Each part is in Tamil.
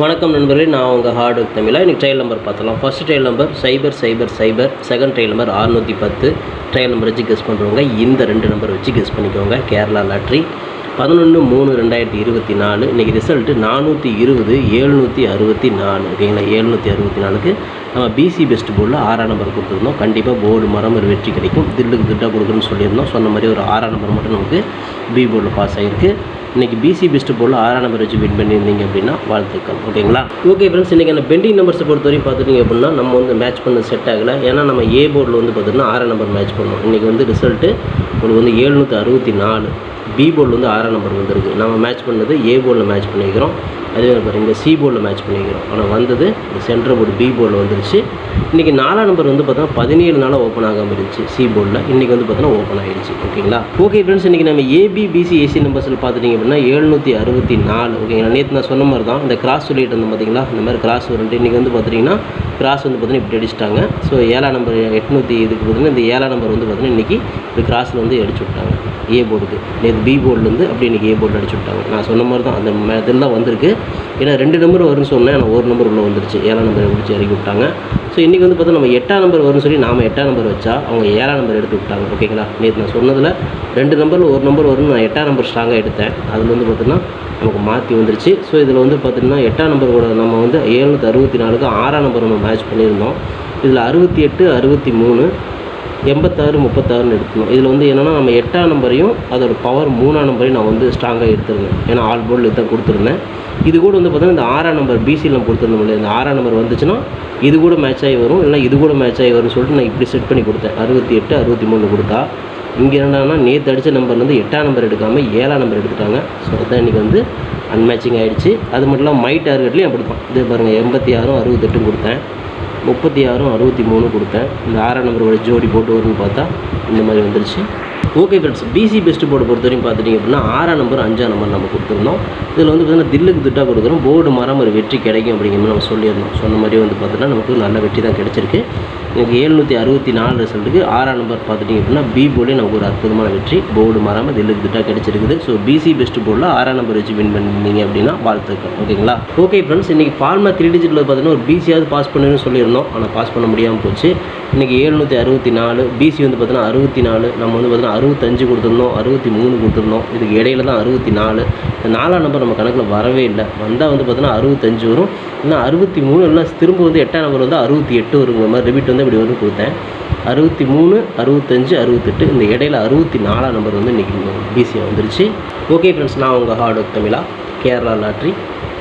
வணக்கம் நண்பர்களே நான் உங்கள் ஹார்ட் ஒர்க் தமிழா. இன்றைக்கி ட்ரையல் நம்பர் பார்த்தலாம் ஃபஸ்ட் ட்ரையல் நம்பர் சைபர் சைபர் சைபர் செகண்ட் ட்ரையல் நம்பர் அறுநூற்றி பத்து. ட்ரையல் நம்பர் வச்சு கெஸ் பண்ணுறவங்க இந்த ரெண்டு நம்பர் வச்சு கெஸ் பண்ணிக்கோங்க. கேரளா லாட்ரி பதினொன்று மூணு ரெண்டாயிரத்தி இருபத்தி நாலு. இன்றைக்கி ரிசல்ட்டு நானூற்றி இருபது ஏழ்நூற்றி அறுபத்தி நாலு. ஓகேங்களா? ஏழ்நூற்றி அறுபத்தி நாலுக்கு நம்ம பிசி பெஸ்ட் போர்டில் ஆறாம் நம்பர் கொடுத்துருந்தோம். கண்டிப்பாக போர்டு மரம் ஒரு வெற்றி கிடைக்கும். தில்லுக்கு திட்டாக கொடுக்குறேன்னு சொல்லியிருந்தோம். சொன்ன மாதிரி ஒரு ஆறாம் நம்பர் மட்டும் நமக்கு பி போர்டில் பாஸ் ஆகிருக்கு இன்றைக்கி பிசி பெஸ்ட் போர்டில் ஆறாம் நம்பர் வச்சு வின் பண்ணியிருந்தீங்க அப்படின்னா வாழ்த்துக்கள் ஓகேங்களா? ஓகே ஃப்ரெண்ட்ஸ் இன்றைக்கி அந்த பெண்டிங் நம்பர்ஸை பொறுத்த வரையும் பார்த்துட்டிங்க அப்படின்னா நம்ம வந்து மேட்ச் பண்ண செட் ஆகலை. ஏன்னா நம்ம ஏ போர்டில் வந்து பார்த்திங்கன்னா ஆறாம் நம்பர் மேட்ச் பண்ணோம். இன்றைக்கி வந்து ரிசல்ட்டு உங்களுக்கு வந்து ஏழ்நூற்றி அறுபத்தி நாலு. பி போர்டில் வந்து ஆறாம் நம்பர் வந்திருக்கு. நம்ம மேட்ச் பண்ணது ஏ போர்டில் மேட்ச் பண்ணிக்கிறோம். அதே மாதிரி பாருங்க இங்கே சி போர்டில் மேட்ச் பண்ணிக்கிறோம். ஆனால் வந்தது இந்த சென்ட்ரல் போர்டு பி போர்டில் வந்துருச்சு. இன்றைக்கி நாலாம் நம்பர் வந்து பார்த்தோன்னா பதினேழு நாளாக ஓப்பன் ஆகாமல் இருந்துச்சு சி போர்டில் இன்றைக்கி வந்து பார்த்தோன்னா ஓப்பன் ஆகிடுச்சு ஓகேங்களா ஓகே ஃப்ரெண்ட்ஸ் இன்றைக்கி நம்ம ஏபிபிசி ஏசி நம்பர்ஸில் பார்த்துட்டிங்க அப்படின்னா எழுநூற்றி அறுபத்தி நாலு. ஓகேங்களா நேற்று நான் சொன்ன மாதிரி தான் இந்த கிராஸ் சொல்லிட்டு இருந்தோம் பார்த்தீங்களா இந்த மாதிரி கிராஸ் வரும்ட்டு இன்றைக்கி வந்து பார்த்துட்டிங்கன்னா கிராஸ் வந்து பார்த்தீங்கன்னா இப்படி அடிச்சிட்டாங்க. ஸோ ஏழாம் நம்பர் எட்நூற்றி இதுக்கு பார்த்தீங்கன்னா இந்த ஏழாம் நம்பர் வந்து பார்த்தீங்கன்னா இன்றைக்கி இந்த கிராஸில் வந்து அடிச்சு விட்டாங்க. ஏ போர்டுக்கு நேற்று பி போர்டுலேருந்து அப்படி இன்றைக்கி ஏ போர்டு அடிச்சு விட்டாங்க. நான் சொன்ன மாதிரி தான் அந்த மெத்தடில் தான் வந்திருக்கு. ஏன்னா ரெண்டு நம்பர் வரும்னு சொன்னேன். ஆனால் ஒரு நம்பர் உள்ளே வந்துருச்சு. ஏழாம் நம்பர் பிடிச்சி இறக்கி விட்டாங்க. ஸோ இன்றைக்கி வந்து பார்த்தா நம்ம எட்டாம் நம்பர் வரும்னு சொல்லி நாம் எட்டாம் நம்பர் வச்சா அவங்க ஏழாம் நம்பர் எடுத்து விட்டாங்க. ஓகேங்களா நேற்று நான் சொன்னதில் ரெண்டு நம்பரில் ஒரு நம்பர் வரும்னு நான் எட்டாம் நம்பர் ஸ்ட்ராங்காக எடுத்தேன். அதில் வந்து பார்த்தீங்கன்னா நமக்கு மாற்றி வந்துருச்சு. ஸோ இதில் வந்து பார்த்திங்கன்னா எட்டாம் நம்பர் கூட நம்ம வந்து ஏழ்நூற்றி அறுபத்தி நாலுக்கு ஆறாம் நம்பர் நம்ம மேட்ச் பண்ணியிருந்தோம். இதில் அறுபத்தி எட்டு அறுபத்தி மூணு எண்பத்தாறு முப்பத்தாறுன்னு எடுக்கணும். இதில் வந்து என்னென்னா நம்ம எட்டாம் நம்பரையும் அதோட பவர் மூணாம் நம்பரையும் நான் வந்து ஸ்ட்ராங்காக எடுத்துருந்தேன். ஏன்னா ஆல் போர்டில் தான் கொடுத்துருந்தேன். இது கூட வந்து பார்த்தீங்கன்னா இந்த ஆறாம் நம்பர் பிசியில் கொடுத்துருந்தோம் இல்லையா? இந்த ஆறாம் நம்பர் வந்துச்சுன்னா இது கூட மேட்ச் ஆகி வரும். இல்லை இது கூட மேட்ச் ஆகி வரும்னு சொல்லிட்டு நான் இப்படி செட் பண்ணி கொடுத்தேன். அறுபத்தி எட்டு அறுபத்தி மூணு கொடுத்தா இங்கே என்னன்னா நேற்று அடித்த நம்பர்லேருந்து எட்டாம் நம்பர் எடுக்காமல் ஏழாம் நம்பர் எடுத்துட்டாங்க. ஸோ அதான் இன்றைக்கி வந்து அன்மேட்சிங் ஆகிடுச்சு அது மட்டும் இல்லாமல் மை டார்கெட்லேயும் அப்படி தான் இது பாருங்கள் எண்பத்தி ஆறும் அறுபத்தெட்டும் கொடுத்தேன். முப்பத்தி ஆறும் அறுபத்தி மூணு கொடுத்தேன். இந்த ஆறாம் நம்பர் ஜோடி போட்டு வரும்னு பார்த்தா இந்த மாதிரி வந்துருச்சு. Okay friends BC best board பொறுத்த வரைக்கும் பார்த்துட்டிங்க அப்படின்னா ஆறாம் நம்பர் அஞ்சாம் நம்பர் நம்ம கொடுத்துருந்தோம். இதில் வந்து பார்த்தீங்கன்னா தில்லுக்கு திட்டாக கொடுக்குறோம். போர்டு மரம் ஒரு வெற்றி கிடைக்கும் அப்படிங்கிற மாதிரி நம்ம சொல்லியிருந்தோம். சொன்ன மாதிரி வந்து பார்த்தீங்கன்னா நமக்கு நல்ல வெற்றி தான் கிடச்சிருக்கு. எனக்கு ஏழ்நூற்றி அறுபத்தி நாலு ரிசல்ட்டுக்கு ஆறாம் நம்பர் பார்த்துட்டிங்க அப்படின்னா பி போர்டே நமக்கு ஒரு அற்புதமான வெற்றி. போர்டு மரம் தில்லுக்கு திட்டாக கிடச்சிருக்குது. ஸோ பிசி பெஸ்ட் போர்டில் ஆறாம் நம்பர் வச்சு வின் பண்ணிருந்தீங்க அப்படின்னா வாழ்த்துக்கள். ஓகேங்களா ஓகே ஃப்ரெண்ட்ஸ் இன்றைக்கி ஃபார்மா த்ரீ டிஜிட்டில் பார்த்தீங்கன்னா ஒரு பிசியாவது பாஸ் பண்ணுன்னு சொல்லியிருந்தோம். ஆனால் பாஸ் பண்ண முடியாமல் போச்சு. இன்றைக்கி ஏழ்நூற்றி அறுபத்தி நாலு பிசி வந்து பார்த்தீங்கன்னா அறுபத்தி நாலு நம்ம வந்து பார்த்தீங்கன்னா அறுபத்தஞ்சு கொடுத்துருந்தோம் அறுபத்தி மூணு கொடுத்துருந்தோம். இதுக்கு இடையில தான் அறுபத்தி நாலு. இந்த நாலாம் நம்பர் நம்ம கணக்கில் வரவே இல்லை. வந்தால் வந்து பார்த்தோன்னா அறுபத்தஞ்சு வரும். இன்னும் அறுபத்தி மூணு இல்லை திரும்ப வந்து எட்டாம் நம்பர் வந்து அறுபத்தி எட்டு வருங்கிற மாதிரி ரிபீட் வந்து இப்படி வரும் கொடுத்தேன். அறுபத்தி மூணு அறுபத்தஞ்சு அறுபத்தெட்டு இந்த இடையில அறுபத்தி நாலாம் நம்பர் வந்து இன்றைக்கி பிசியாக வந்துருச்சு. ஓகே ஃப்ரெண்ட்ஸ் நான் உங்கள் ஹார்ட் ஒர்க் தமிழா கேரளா லாட்ரி.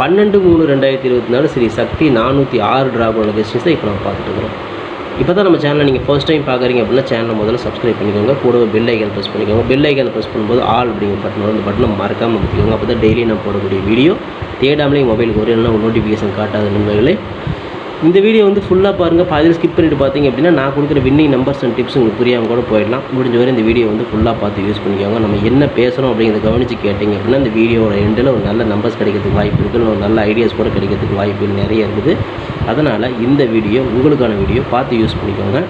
பன்னெண்டு மூணு ரெண்டாயிரத்தி இருபத்தி நாலு ஸ்ரீ சக்தி நானூற்றி ஆறு ட்ராகோட கெஸ்டின்ஸ் இப்போ நம்ம பார்த்துட்டு இருக்கிறோம். இப்போ தான் நம்ம சேனலை நீங்கள் ஃபஸ்ட் டைம் பார்க்குறீங்க அப்படின்னா சேனலை முதல்ல சப்ஸ்கிரைப் பண்ணிக்கோங்க. கூடவே பெல் ஐக்கன் ப்ரெஸ் பண்ணிக்கோங்க. பெல் ஐக்கன் ப்ரெஸ் பண்ணும்போது ஆல் அப்படிங்கிற பட்டன் வரும் அந்த பட்டனை மறக்காமல் முடிக்கோங்க அப்போ தான் டெய்லி நான் போடக்கூடிய வீடியோ தேடாமலே மொபைலுக்கு ஒரு இல்லைன்னா நோட்டிஃபிகேஷன் காட்டாத நண்பர்களே. இந்த வீடியோ வந்து ஃபுல்லாக பாருங்கள் பாதியில் ஸ்கிப் பண்ணிட்டு பார்த்தீங்க அப்படின்னா நான் கொடுக்குற வின்னிங் நம்பர்ஸ் அண்ட் டிப்ஸ் உங்களுக்கு புரியாமல் கூட போயிடலாம். முடிஞ்ச வரை இந்த வீடியோ வந்து ஃபுல்லாக பார்த்து யூஸ் பண்ணிக்கோங்க. நம்ம என்ன பேசுகிறோம் அப்படிங்கிறத கவனித்து கேட்டிங்க அப்படின்னா இந்த வீடியோவோட எண்டில் ஒரு நல்ல நம்பர்ஸ் கிடைக்கிறதுக்கு வாய்ப்பு இருக்குது ஒரு நல்ல ஐடியாஸ் கூட கிடைக்கிறதுக்கு வாய்ப்பு நிறைய இருக்குது. அதனால் இந்த வீடியோ உங்களுக்கான வீடியோ பார்த்து யூஸ் பண்ணிக்கோங்க.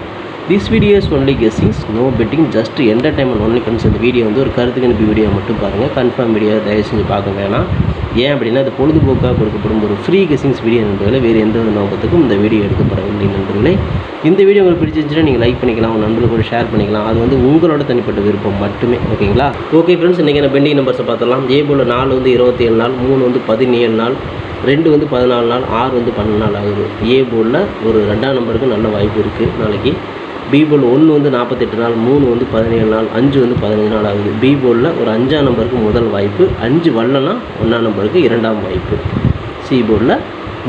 This videos only guessings no betting just entertainment only friends இந்த வீடியோ வந்து ஒரு கருத்துக்கு அனுப்பி வீடியோ மட்டும் பாருங்கள் கன்ஃபார்ம் வீடியோ தயவு செஞ்சு பார்க்க வேணாம். ஏன் அப்படின்னா அது பொழுதுபோக்காக கொடுக்கப்படும் ஒரு ஃப்ரீ கெஸிங்ஸ் வீடியோ நண்பர்களே வேறு எந்த ஒரு நோக்கத்துக்கும் இந்த வீடியோ எடுக்கப்படவில்லை நண்பர்களே. இந்த வீடியோ உங்களுக்கு பிடிச்சிருந்துச்சுன்னா நீங்கள் லைக் பண்ணிக்கலாம் உங்கள் நண்பர்கள் கூட ஷேர் பண்ணிக்கலாம். அது வந்து உங்களோட தனிப்பட்ட விருப்பம் மட்டுமே ஓகேங்களா ஓகே ஃப்ரெண்ட்ஸ் இன்றைக்கி நான் பெண்டிங் நம்பர்ஸை பார்த்துலாம் ஏ போல் நாலு வந்து இருபத்தி ஏழு நாள் மூணு வந்து பதினேழு நாள் ரெண்டு வந்து பதினாலு நாள் ஆறு வந்து பன்னெண்டு நாள் ஆகுது. ஏ ஒரு ரெண்டாம் நம்பருக்கு நல்ல வாய்ப்பு இருக்குது நாளைக்கு. பி போல் ஒன்று வந்து நாற்பத்தெட்டு நாள் மூணு வந்து பதினேழு நாள் அஞ்சு வந்து பதினஞ்சு நாள் ஆகுது. பி போலில் ஒரு அஞ்சாம் நம்பருக்கு முதல் வாய்ப்பு அஞ்சு வரலனா ஒன்றாம் நம்பருக்கு இரண்டாம் வாய்ப்பு. சி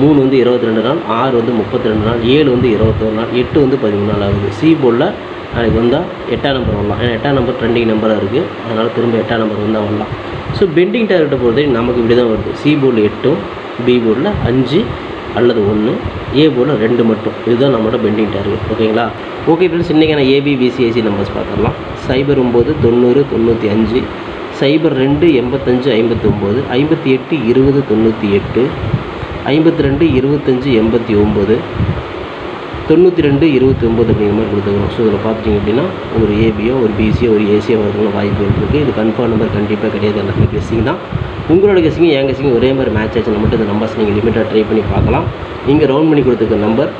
மூணு வந்து இருபத்தி ரெண்டு நாள் ஆறு வந்து முப்பத்தி ரெண்டு நாள் ஏழு வந்து இருபத்தொரு நாள் எட்டு வந்து பதிமூணு நாள் ஆகுது. சி நாளைக்கு வந்தால் எட்டாம் நம்பர் வரலாம். ஏன்னா எட்டாம் நம்பர் ட்ரெண்டிங் நம்பராக இருக்குது அதனால் திரும்ப எட்டாம் நம்பர் வந்தால் வரலாம். ஸோ பெண்டிங் டார்கெட்டை பொறுத்தவரைக்கும் நமக்கு இப்படி தான் வருது. சி போர்டில் எட்டும் பி போர்டில் அஞ்சு அல்லது ஒன்று ஏ போல் ரெண்டு மட்டும். இதுதான் நம்மளோட பெண்டிங் டார்கெட் ஓகேங்களா? ஓகே ஃப்ரெண்ட்ஸ் இன்றைக்கான ஏபிபிசிஐசி நம்பர்ஸ் பார்த்துடலாம். சைபர் ஒம்பது தொண்ணூறு தொண்ணூற்றி அஞ்சு. சைபர் ரெண்டு எண்பத்தஞ்சு ஐம்பத்தி ஒம்பது ஐம்பத்தி எட்டு இருபது தொண்ணூற்றி எட்டு. ஐம்பத்தி ரெண்டு இருபத்தஞ்சி எண்பத்தி ஒம்பது. தொண்ணூற்றி ரெண்டு இருபத்தி ஒம்பது அப்படிங்கிற மாதிரி கொடுத்துருக்கோம் ஸோ இதில் பார்த்துட்டிங்க அப்படின்னா ஒரு ஏபியோ ஒரு பிசியோ ஒரு ஏசியோ வரதுக்கு வாய்ப்பு இருக்குது. இது கன்ஃபார்ம் நம்பர் கண்டிப்பாக கிடையாது. எல்லாமே கெஸ்ஸிங் தான் உங்களோட கெஸிங்கும் என் கெஸிங்கும் ஒரே மாதிரி மேட்ச் ஆச்சுன்னா மட்டும் இந்த நம்பர்ஸ் நீங்கள் லிமிட்டாக ட்ரை பண்ணி பார்க்கலாம். இங்கே ரவுண்ட் பண்ணி கொடுத்துருக்க நம்பர்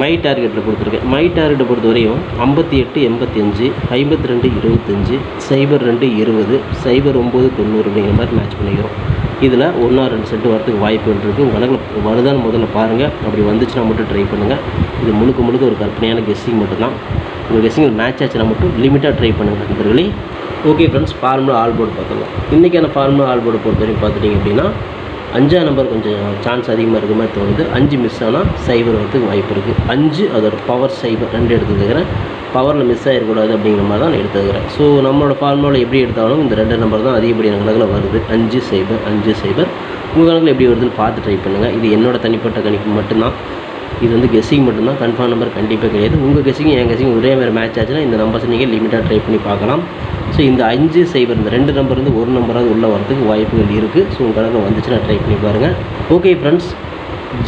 மை டார்கெட்டில் கொடுத்துருக்கேன். மை டார்கெட்டை பொறுத்த வரையும் ஐம்பத்தி எட்டு எண்பத்தி அஞ்சு ஐம்பத்தி ரெண்டு இருபத்தஞ்சி சைபர் ரெண்டு இருபது சைபர் ஒம்பது தொண்ணூறு அப்படிங்கிற மாதிரி மேட்ச் பண்ணிக்கிறோம். இதில் ஒன்றா ரெண்டு செட்டு வரதுக்கு வாய்ப்புகள் இருக்குது உங்கள் கணக்கில் வருதான்னு முதல்ல பாருங்கள் அப்படி வந்துச்சுன்னா மட்டும் ட்ரை பண்ணுங்கள் இது முழுக்க முழுக்க ஒரு கற்பனையான கெஸ்ஸிங் மட்டும்தான். உங்கள் கெஸ்ஸிங்கில் மேட்ச் ஆச்சுன்னா மட்டும் லிமிட்டாக ட்ரை பண்ணுங்கள் நண்பர்களே. Okay friends formula all board பார்த்துக்கலாம் இன்றைக்கான ஃபார்முலா ஆல் போர்டு பொறுத்த வரைக்கும் பார்த்துட்டிங்க அப்படின்னா அஞ்சாம் நம்பர் கொஞ்சம் சான்ஸ் அதிகமாக இருக்க மாதிரி தோணுது. அஞ்சு மிஸ் ஆனால் சைபர் வரதுக்கு வாய்ப்பு இருக்குது அஞ்சு அதோட பவர் சைபர் ரெண்டு எடுத்துக்கிறேன். பவரில் மிஸ் ஆகிடக்கூடாது அப்படிங்கிற மாதிரி தான் நான் எடுத்துக்கிறேன். ஸோ நம்மளோட ஃபார்முலாவில் எப்படி எடுத்தாலும் இந்த ரெண்டு நம்பர் தான் அதிகப்படியான கணக்கில் வருது. அஞ்சு சைபர் அஞ்சு சைபர் உங்கள் கணக்கில் எப்படி வருதுன்னு பார்த்து ட்ரை பண்ணுங்கள் இது என்னோட தனிப்பட்ட கணிப்பு மட்டும்தான். இது வந்து கெஸ்ஸிங் மட்டும்தான். கன்ஃபார்ம் நம்பர் கண்டிப்பாக கிடையாது. உங்கள் கெஸ்ஸிங் என் கெஸ்ஸிங் ஒரே மாதிரி மேட்ச் ஆச்சுன்னா இந்த நம்பர்ஸ் நீங்கள் லிமிட்டாக ட்ரை பண்ணி பார்க்கலாம். ஸோ இந்த அஞ்சு சைபர் இந்த ரெண்டு நம்பர் வந்து ஒரு நம்பராவது உள்ளே வரதுக்கு வாய்ப்புகள் இருக்குது ஸோ உங்கள் கணக்கில் வந்துச்சுன்னா ட்ரை பண்ணி பாருங்கள் ஓகே ஃப்ரெண்ட்ஸ்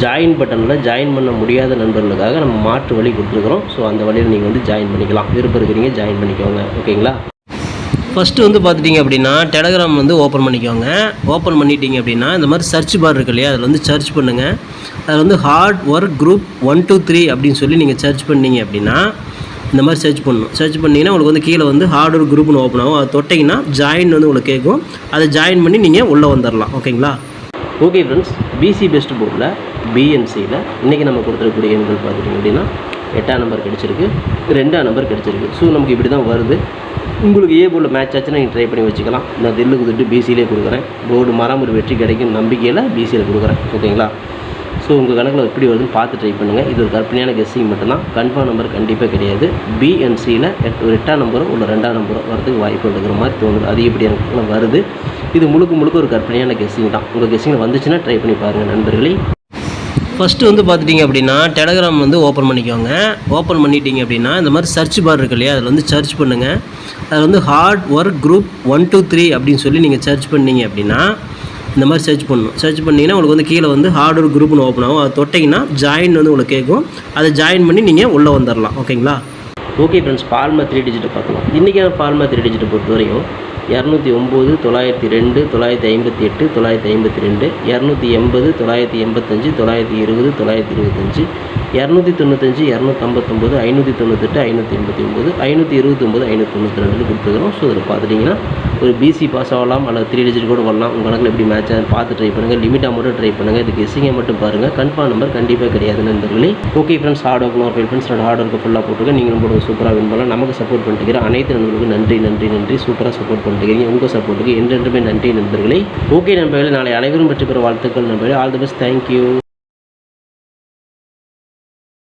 ஜாயின் பட்டனில் ஜாயின் பண்ண முடியாத நண்பர்களுக்காக நம்ம மாற்று வழி கொடுத்துருக்குறோம். ஸோ அந்த வழியில் நீங்கள் வந்து ஜாயின் பண்ணிக்கலாம். விருப்பம் இருக்கிறீங்க ஜாயின் பண்ணிக்கோங்க. ஓகேங்களா ஃபஸ்ட்டு வந்து பார்த்துட்டிங்க அப்படின்னா டெலகிராம் வந்து ஓப்பன் பண்ணிக்கோங்க. ஓப்பன் பண்ணிட்டீங்க அப்படின்னா இந்த மாதிரி சர்ச் பார் இருக்கு இல்லையா அதில் வந்து சர்ச் பண்ணுங்கள் அதில் வந்து hard work group one two three அப்படின்னு சொல்லி நீங்கள் சர்ச் பண்ணீங்க அப்படின்னா இந்த மாதிரி சர்ச் பண்ணணும். சர்ச் பண்ணிங்கன்னா உங்களுக்கு வந்து கீழே வந்து ஹார்ட் ஒர்க் குரூப்னு ஓப்பன் ஆகும். அதை தொட்டிங்கன்னா ஜாயின் வந்து உங்களுக்கு கேட்கும். அதை ஜாயின் பண்ணி நீங்கள் உள்ளே வந்துடலாம் ஓகேங்களா ஓகே ஃப்ரெண்ட்ஸ் பிசி பெஸ்ட் போர்டில் பிஎன்சியில் இன்றைக்கி நம்ம கொடுத்துருக்கக்கூடிய எண்கள் பார்த்துட்டிங்க அப்படின்னா எட்டாம் நம்பர் கிடச்சிருக்கு ரெண்டாம் நம்பர் கிடச்சிருக்கு. ஸோ நமக்கு இப்படி தான் வருது. உங்களுக்கு ஏ போர்டில் மேட்ச் ஆச்சுன்னா நீங்கள் ட்ரை பண்ணி வச்சுக்கலாம். நான் தில்லு குதிட்டு பிசியிலே கொடுக்குறேன். போர்டு மரம் ஒரு வெற்றி கிடைக்கும் நம்பிக்கையில் பிசியில் கொடுக்குறேன். ஓகேங்களா? ஸோ உங்கள் கணக்கில் எப்படி வருதுன்னு பார்த்து ட்ரை பண்ணுங்கள் இது ஒரு கற்பனையான கெஸ்ஸிங் மட்டும்தான். கன்ஃபார்ம் நம்பர் கண்டிப்பாக கிடையாது. பிஎன்சியில் எட் ஒரு எட்டாம் நம்பரோ உள்ள ரெண்டாம் நம்பரோ வரதுக்கு வாய்ப்பு இருக்கிற மாதிரி தோணுது. அது எப்படி எனக்கு வருது. இது முழுக்க முழுக்க ஒரு கற்பனையான கெஸ்ஸிங் தான். உங்கள் கெஸ்ஸிங்கில் வந்துச்சுன்னா ட்ரை பண்ணி பாருங்கள் நண்பர்களே. ஃபஸ்ட்டு வந்து பார்த்துட்டிங்க அப்படின்னா டெலகிராம் வந்து ஓப்பன் பண்ணிக்கோங்க. ஓப்பன் பண்ணிட்டீங்க அப்படின்னா இந்த மாதிரி சர்ச் பார் இருக்கு இல்லையா அதில் வந்து சர்ச் பண்ணுங்கள் அதில் வந்து hard work group one two three அப்படின்னு சொல்லி நீங்கள் சர்ச் பண்ணீங்க அப்படின்னா இந்த மாதிரி சர்ச் பண்ணணும். சர்ச் பண்ணிங்கன்னா உங்களுக்கு வந்து கீழே வந்து ஹார்ட் ஒர்க் குரூப்னு ஓப்பன் ஆகும். அதை தொட்டிங்கன்னா ஜாயின் வந்து உங்களுக்கு கேட்கும். அதை ஜாயின் பண்ணி நீங்கள் உள்ளே வந்துடலாம் ஓகேங்களா ஓகே ஃப்ரெண்ட்ஸ் ஃபார்மா த்ரீ டிஜிட்டை பார்க்கலாம். இன்றைக்கான ஃபார்மா த்ரீ டிஜிட்டை பொறுத்த வரையும் இரநூத்தி ஒம்பது தொள்ளாயிரத்தி ரெண்டு தொள்ளாயிரத்தி ஐம்பத்தி எட்டு தொள்ளாயிரத்தி ஐம்பத்தி ரெண்டு இரநூத்தி எண்பது தொள்ளாயிரத்தி எண்பத்தஞ்சு தொள்ளாயிரத்தி இருபது தொள்ளாயிரத்தி இருபத்தஞ்சு இரநூத்தி தொண்ணூத்தஞ்சு இரநூத்தம்பத்தொம்பது ஐநூற்றி தொண்ணூத்தெட்டு ஐநூற்றி எண்பத்தி ஒம்பது ஐநூற்றி இருபத்தொம்பது ஐநூற்றி தொண்ணூற்றி ரெண்டு கொடுத்துருக்குறோம். ஸோ இதில் பார்த்துட்டிங்கன்னா ஒரு பிசி பாஸ் ஆகலாம் அல்லது த்ரீ டிஜிட் கூட வரலாம். உங்கள் கணக்கில் எப்படி மேட்ச் ஆகுது பார்த்து ட்ரை பண்ணுங்கள் லிமிட்டாக மட்டும் ட்ரை பண்ணுங்கள் இதுக்கு எஸ்ஸிங்கை மட்டும் பாருங்கள் கன்ஃபார்ம் நம்பர் கண்டிப்பாக கிடையாது நண்பர்களே. ஓகே ஃப்ரெண்ட்ஸ் ஹார்ட் ஒர்க் ஒரு ஃபைவ் ஃப்ரெண்ட்ஸ் ஹார்ட் ஒர்க்கு ஃபுல்லாக போட்டுருங்க நீங்களும் போடுங்க. சூப்பராக வின் பண்ணலாம். நமக்கு சப்போர்ட் பண்ணிட்டு அனைத்து நண்பர்களுக்கும் நன்றி நன்றி நன்றி. சூப்பராக சப்போர்ட் பண்ணிட்டுக்கிறீங்க உங்கள் சப்போர்ட்டுக்கு என்றென்றுமே நன்றி நண்பர்களே. ஓகே நண்பர்களே. நாளை அனைவரும் பெற்று பெற வாழ்த்துக்கள் நண்பர்களே. All the best thank you